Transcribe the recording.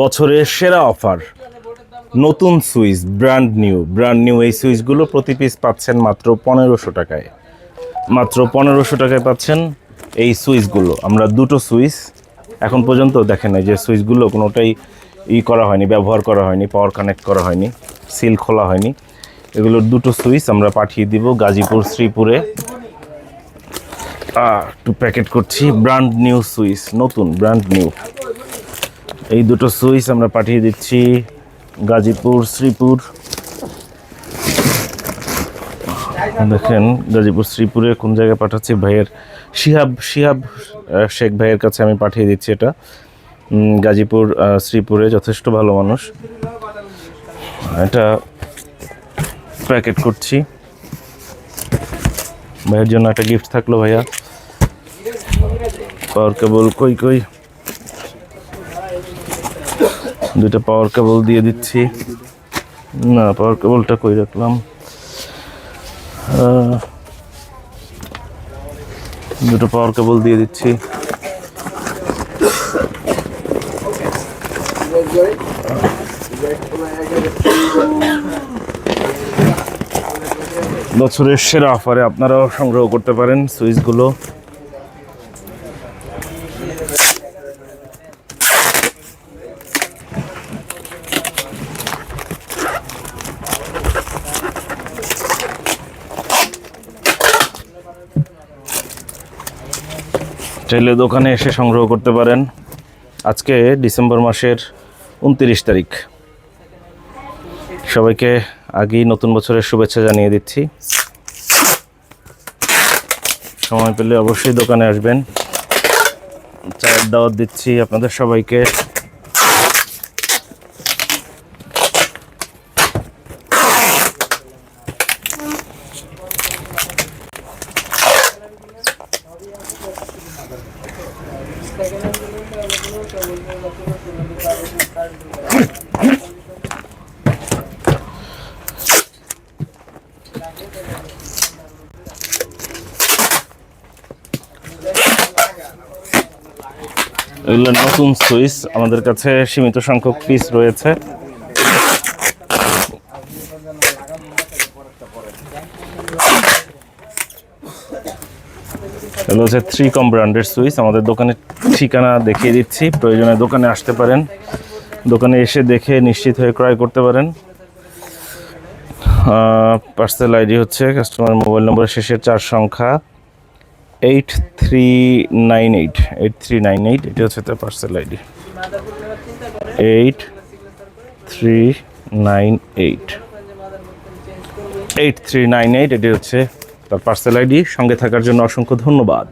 বছরের সেরা অফার। নতুন switch, brand new. Brand new এই সুইচগুলো প্রতি পিস পাচ্ছেন মাত্র পনেরোশো টাকায়। মাত্র পনেরোশো টাকায় পাচ্ছেন এই সুইচগুলো। আমরা দুটো সুইচ এখন পর্যন্ত দেখেন যে সুইচগুলো কোনোটাই ই করা হয়নি, ব্যবহার করা হয়নি পাওয়ার কানেক্ট করা হয়নি সিল খোলা হয়নি। এগুলোর দুটো সুইচ আমরা পাঠিয়ে দিব গাজীপুর, শ্রীপুরে। একটু প্যাকেট করছি। ব্র্যান্ড নিউ সুইচ, নতুন, ব্র্যান্ড নিউ। এই দুটো সুইচ আমরা পাঠিয়ে দিচ্ছি গাজীপুর, শ্রীপুর। দেখেন, গাজীপুর, শ্রীপুরে কোন জায়গায় পাঠাচ্ছি? ভাইয়ের শিহাব শিহাব শেখ ভাইয়ের কাছে আমি পাঠিয়ে দিচ্ছি এটা। গাজীপুর শ্রীপুরে যথেষ্ট ভালো মানুষ। এটা প্যাকেট করছি। ভাইয়ের জন্য একটা গিফট থাকল ভাইয়া। পাওয়ার কেবল, কই কই? দুইটা পাওয়ার কেবল দিয়ে দিচ্ছি। না পাওয়ার কেবলটা কই রাখলাম? দুটো পাওয়ার কেবল দিয়ে দিচ্ছি। বছরের সেরা অফারে আপনারাও সংগ্রহ করতে পারেন সুইচগুলো চাইলে দোকানে এসে সংগ্রহ করতে পারেন। আজকে ডিসেম্বর মাসের উনতিরিশ তারিখ। সবাইকে আগেই নতুন বছরের শুভেচ্ছা জানিয়ে দিচ্ছি। সময় পেলে অবশ্যই দোকানে আসবেন। চায়ের দাওয়াত দিচ্ছি আপনাদের সবাইকে। এগুলো নতুন সুইচ। আমাদের কাছে সীমিত সংখ্যক পিস রয়েছে। এগুলো হচ্ছে থ্রি কম ব্র্যান্ডের সুইচ আমাদের দোকানের ঠিকানা দেখিয়ে দিচ্ছি। প্রয়োজনে দোকানে আসতে পারেন। দোকানে এসে দেখে নিশ্চিত হয়ে ক্রয় করতে পারেন। পার্সেল আইডি হচ্ছে কাস্টমার মোবাইল নম্বরের শেষের চার সংখ্যা। Eight three nine eight eight three nine eight এটা হচ্ছে তার parcel ID eight three nine eight eight three nine eight এটি হচ্ছে তার পার্সেল আইডি সঙ্গে থাকার জন্য অসংখ্য ধন্যবাদ।